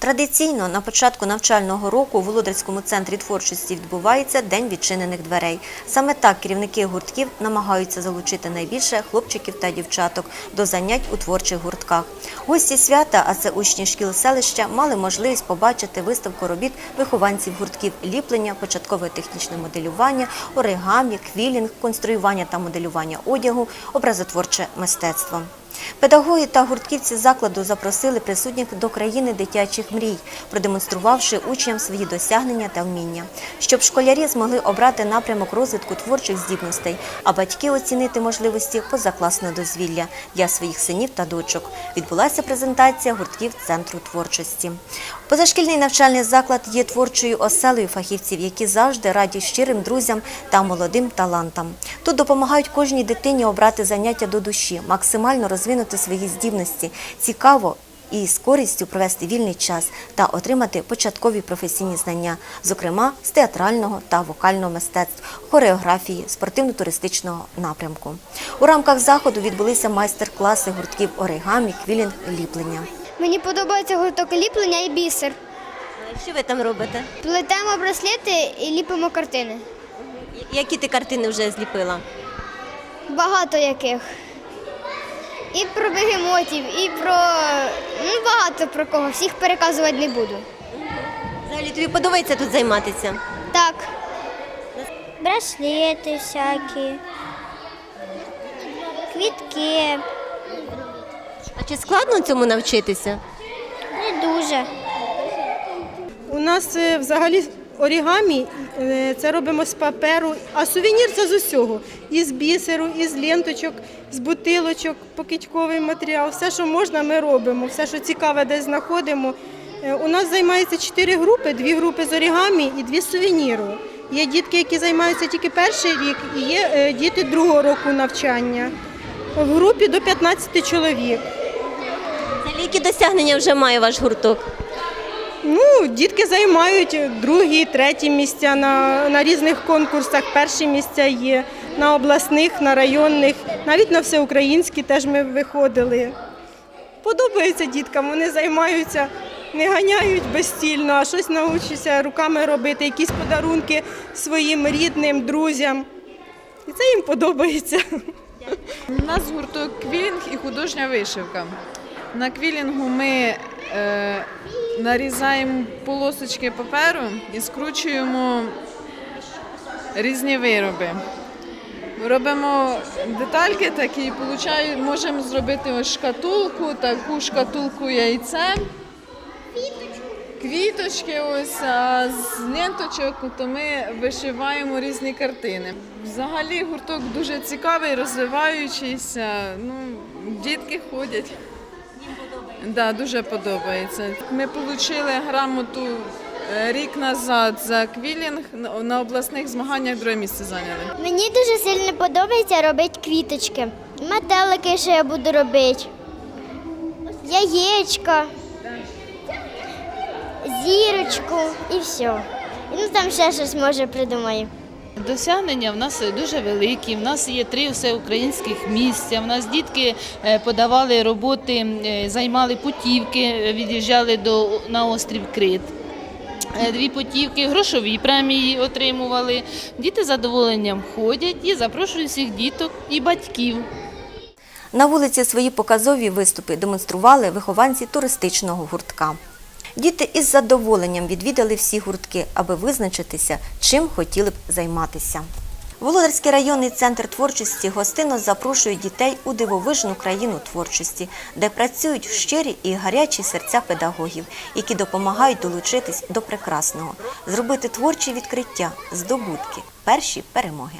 Традиційно на початку навчального року у Володарському центрі творчості відбувається День відчинених дверей. Саме так керівники гуртків намагаються залучити найбільше хлопчиків та дівчаток до занять у творчих гуртках. Гості свята, а це учні шкіл селища, мали можливість побачити виставку робіт вихованців гуртків ліплення, початкове технічне моделювання, оригамі, квілінг, конструювання та моделювання одягу, образотворче мистецтво. Педагоги та гуртківці закладу запросили присутніх до країни дитячих мрій, продемонструвавши учням свої досягнення та вміння, щоб школярі змогли обрати напрямок розвитку творчих здібностей, а батьки оцінити можливості позакласного дозвілля для своїх синів та дочок. Відбулася презентація гуртків центру творчості. Позашкільний навчальний заклад є творчою оселею фахівців, які завжди раді щирим друзям та молодим талантам. Тут допомагають кожній дитині обрати заняття до душі, максимально розвинути свої здібності, цікаво і з користю провести вільний час та отримати початкові професійні знання, зокрема з театрального та вокального мистецтв, хореографії, спортивно-туристичного напрямку. У рамках заходу відбулися майстер-класи гуртків оригамі, квілінг, ліплення. Мені подобається гурток ліплення і бісер. Що ви там робите? Плетемо браслети і ліпимо картини. Які ти картини вже зліпила? Багато яких. І про бегемотів, і про ну, багато про кого. Всіх переказувати не буду. Взагалі тобі подобається тут займатися? Так. Браслети всякі, квітки. А чи складно цьому навчитися? Не дуже. У нас е, взагалі орігамі е, це робимо з паперу, а сувенір це з усього. Із бісеру, із ленточок, з бутилочок, покидьковий матеріал. Все, що можна, ми робимо. Все, що цікаве, десь знаходимо. Е, У нас займається чотири групи: дві групи з орігамі і дві з сувеніру. Є дітки, які займаються тільки перший рік, і є е, діти другого року навчання. В групі до 15 чоловік. Які досягнення вже має ваш гурток? Ну, дітки займають другі, треті місця на, на різних конкурсах. Перші місця є на обласних, на районних, навіть на всеукраїнські теж ми виходили. Подобається діткам, вони займаються, не ганяють безстільно, а щось навчаться руками робити, якісь подарунки своїм рідним, друзям. І це їм подобається. У нас гурток квілінг і художня вишивка. На квілінгу ми е, нарізаємо полосочки паперу і скручуємо різні вироби. Робимо детальки такі, і можемо зробити ось шкатулку, таку шкатулку яйце. Квіточки ось, а з ленточок то ми вишиваємо різні картини. Взагалі гурток дуже цікавий, розвиваючийся. Ну, дітки ходять. Да, дуже подобається. Ми отримали грамоту е, рік назад за квілінг на- обласних змаганнях друге місце зайняли. Мені дуже сильно подобається робити квіточки. Метелики ще я буду робити. Яєчка, зірочку і все. Ну там ще щось може придумаю. Досягнення в нас дуже великі. В нас є три всеукраїнських місця. В нас дітки е, подавали роботи, е, займали путівки, е, від'їжджали до на острів Крит. Дві путівки, грошові премії отримували. Діти з задоволенням ходять і запрошують всіх діток і батьків. На вулиці свої показові виступи демонстрували вихованці туристичного гуртка. Діти із задоволенням відвідали всі гуртки, аби визначитися, чим хотіли б займатися. Володарський районний центр творчості гостинно запрошує дітей у дивовижну країну творчості, де працюють щирі і гарячі серця педагогів, які допомагають долучитись до прекрасного, зробити творчі відкриття, здобутки, перші перемоги.